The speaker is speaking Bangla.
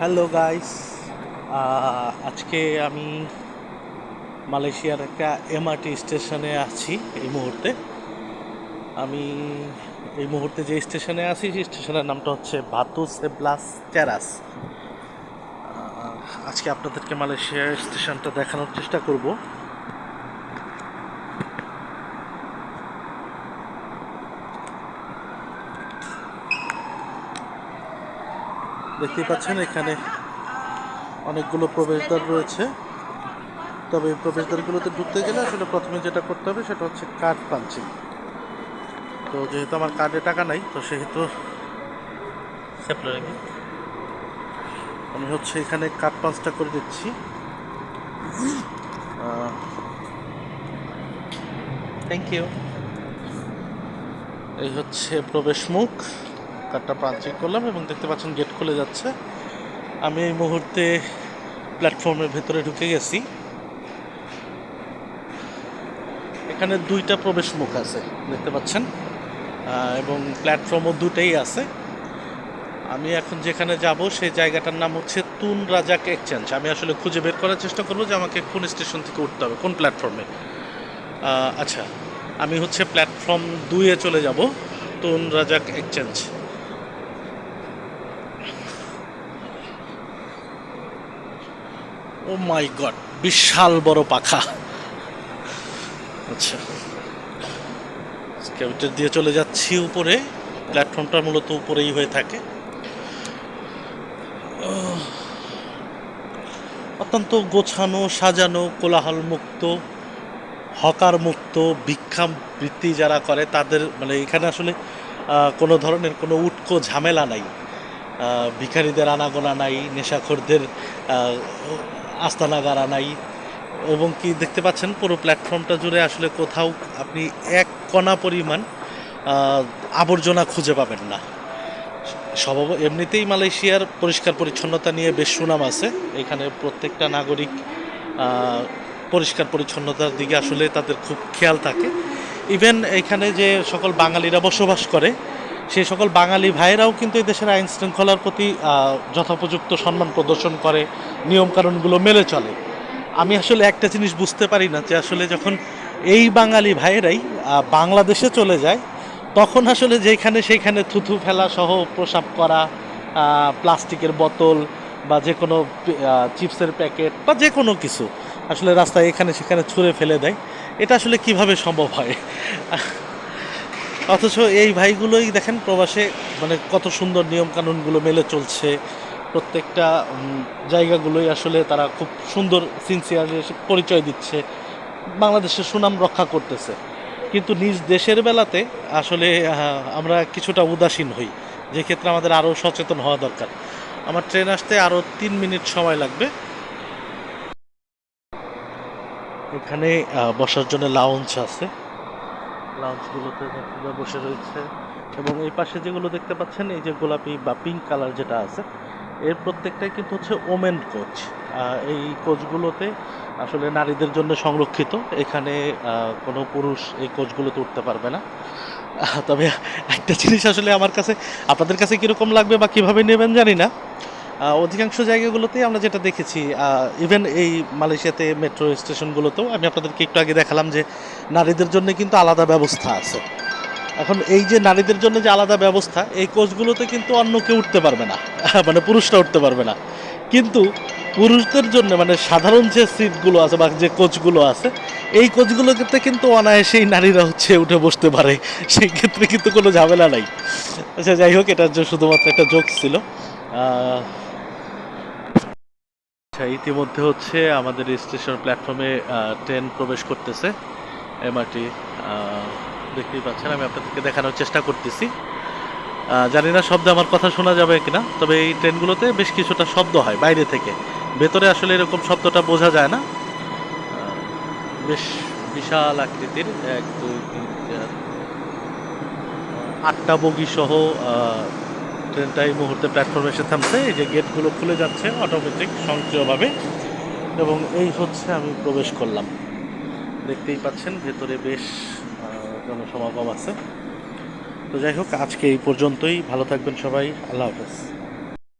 হ্যালো গাইস আজকে আমি মালয়েশিয়ার একটা এমআরটি স্টেশনে আছি এই মুহূর্তে। আমি এই মুহূর্তে যে স্টেশনে আছি সেই স্টেশনের নামটা হচ্ছে ভাতু সেবলাস আহ, আজকে আপনাদেরকে মালয়েশিয়ার স্টেশনটা দেখানোর চেষ্টা করব। দেখতেই পাচ্ছেন, এখানে অনেকগুলো প্রবেশদ্বার রয়েছে। তবে এই প্রবেশদ্বারগুলোতে ঢুকতে গেলে আসলে প্রথমে যেটা করতে হবে সেটা হচ্ছে কার্ড পাঞ্চিং তো যেহেতু আমার কার্ডে টাকা নাই, তো সেহেতু আমি হচ্ছে এখানে কার্ড পাঞ্চটা করে দিচ্ছি। থ্যাংক ইউ এই হচ্ছে প্রবেশ মুখ কার্ডটা পাঞ্চিং করলাম এবং দেখতে পাচ্ছেন গেট খুলে যাচ্ছে। আমি এই মুহূর্তে প্ল্যাটফর্মের ভেতরে ঢুকে গেছি। এখানে দুইটা প্রবেশ মুখ আছে, দেখতে পাচ্ছেন। এবং প্ল্যাটফর্মও দুটেই আছে। আমি এখন যেখানে যাব, সেই জায়গাটার নাম হচ্ছে তুন রাজাক এক্সচেঞ্জ আমি আসলে খুঁজে বের করার চেষ্টা করব যে আমাকে কোন স্টেশন থেকে উঠতে হবে, কোন প্ল্যাটফর্মে আচ্ছা আমি হচ্ছে প্ল্যাটফর্ম দুইয়ে চলে যাব, তুন Razzak exchange oh my god বিশাল বড় পাখা। আচ্ছা। স্ক্যাভিটার দিয়ে চলে যাচ্ছি উপরে। প্ল্যাটফর্মটা মূলত উপরেই হয়ে থাকে। অত্যন্ত গোছানো, সাজানো কোলাহল মুক্ত হকার মুক্ত ভিক্ষাবৃত্তি যারা করে, তাদের মানে এখানে আসলে কোনো ধরনের কোনো উটকো ঝামেলা নাই। ভিখারিদের আনাগোনা নাই, নেশাখোরদের আস্তানা গাড়া নাই। এবং কি দেখতে পাচ্ছেন, পুরো প্ল্যাটফর্মটা জুড়ে আসলে কোথাও আপনি এক কণা পরিমাণ আবর্জনা খুঁজে পাবেন না। স্বভাব এমনিতেই মালয়েশিয়ার পরিষ্কার পরিচ্ছন্নতা নিয়ে বেশ সুনাম আছে। এখানে প্রত্যেকটা নাগরিক পরিষ্কার পরিচ্ছন্নতার দিকে আসলে তাদের খুব খেয়াল থাকে। ইভেন এখানে যে সকল বাঙালিরা বসবাস করে সেই সকল বাঙালি ভাইয়েরাও কিন্তু এই দেশের আইন শৃঙ্খলার প্রতি যথোপযুক্ত সম্মান প্রদর্শন করে, নিয়মকানুনগুলো মেনে চলে। আমি আসলে একটা জিনিস বুঝতে পারি না যে আসলে যখন এই বাঙালি ভাইয়েরাই বাংলাদেশে চলে যায়, তখন আসলে যেখানে সেইখানে থুথু ফেলা সহ প্রসাব করা প্লাস্টিকের বোতল বা যে কোনো চিপসের প্যাকেট বা যে কোনো কিছু আসলে রাস্তায় এখানে সেখানে ছুঁড়ে ফেলে দেয়, এটা আসলে কীভাবে সম্ভব হয়? অথচ এই ভাইগুলোই দেখেন প্রবাসে মানে কত সুন্দর নিয়মকানুনগুলো মেলে চলছে। প্রত্যেকটা জায়গাগুলোই আসলে তারা খুব সুন্দর সিনসিয়ারলি পরিচয় দিচ্ছে। বাংলাদেশের সুনাম রক্ষা করতেছে। কিন্তু নিজ দেশের বেলাতে আসলে আমরা কিছুটা উদাসীন হই। যে ক্ষেত্রে আমাদের আরও সচেতন হওয়া দরকার। আমার ট্রেন আসতে আরও তিন মিনিট সময় লাগবে। এখানে বসার জন্য লাউঞ্জ আছে। লাউঞ্জগুলোতে যাত্রীরা বসে রয়েছে। এবং এই পাশে যেগুলো দেখতে পাচ্ছেন, এই যে গোলাপি বা পিঙ্ক কালার যেটা আছে, এর প্রত্যেকটাই কিন্তু হচ্ছে ওমেন কোচ এই কোচগুলোতে আসলে নারীদের জন্য সংরক্ষিত। এখানে কোনো পুরুষ এই কোচগুলোতে উঠতে পারবে না। তবে একটা জিনিস আসলে আমার কাছে, আপনাদের কাছে কীরকম লাগবে বা কীভাবে নেবেন জানি না। অধিকাংশ জায়গাগুলোতেই আমরা যেটা দেখেছি ইভেন এই মালয়েশিয়াতে মেট্রো স্টেশনগুলোতেও আমি আপনাদেরকে একটু আগে দেখালাম যে নারীদের জন্য কিন্তু আলাদা ব্যবস্থা আছে। এখন এই যে নারীদের জন্য যে আলাদা ব্যবস্থা, এই কোচগুলোতে কিন্তু অন্য কেউ উঠতে পারবে না। মানে পুরুষরা উঠতে পারবে না। কিন্তু পুরুষদের জন্য মানে সাধারণ যে সিটগুলো আছে বা যে কোচগুলো আছে, এই কোচগুলোতে কিন্তু অনায়াসেই নারীরা হচ্ছে উঠে বসতে পারে। সেই ক্ষেত্রে কিন্তু কোনো ঝামেলা নাই। আচ্ছা যাই হোক এটা শুধুমাত্র একটা জোক ছিল। আচ্ছা ইতিমধ্যে হচ্ছে আমাদের স্টেশন প্ল্যাটফর্মে ট্রেন প্রবেশ করতেছে এমআরটি দেখতেই পাচ্ছেন, আমি আপনাদেরকে দেখানোর চেষ্টা করতেছি। জানি না শব্দে আমার কথা শোনা যাবে কিনা, তবে এই ট্রেনগুলোতে বেশ কিছুটা শব্দ হয় বাইরে থেকে। ভেতরে আসলে এরকম শব্দটা বোঝা যায় না। বেশ বিশাল আকৃতির এক, দুই, তিন, চার আটটা বগি সহ ট্রেনটা এই মুহূর্তে প্ল্যাটফর্মে এসে থামছে। এই যে গেটগুলো খুলে যাচ্ছে অটোমেটিক স্বয়ংক্রিয়ভাবে। এবং এই হচ্ছে আমি প্রবেশ করলাম। দেখতেই পাচ্ছেন, ভেতরে বেশ জনসমাগম আছে। তো যাই হোক, আজকে এই পর্যন্তই। ভালো থাকবেন সবাই। আল্লাহ হাফেজ।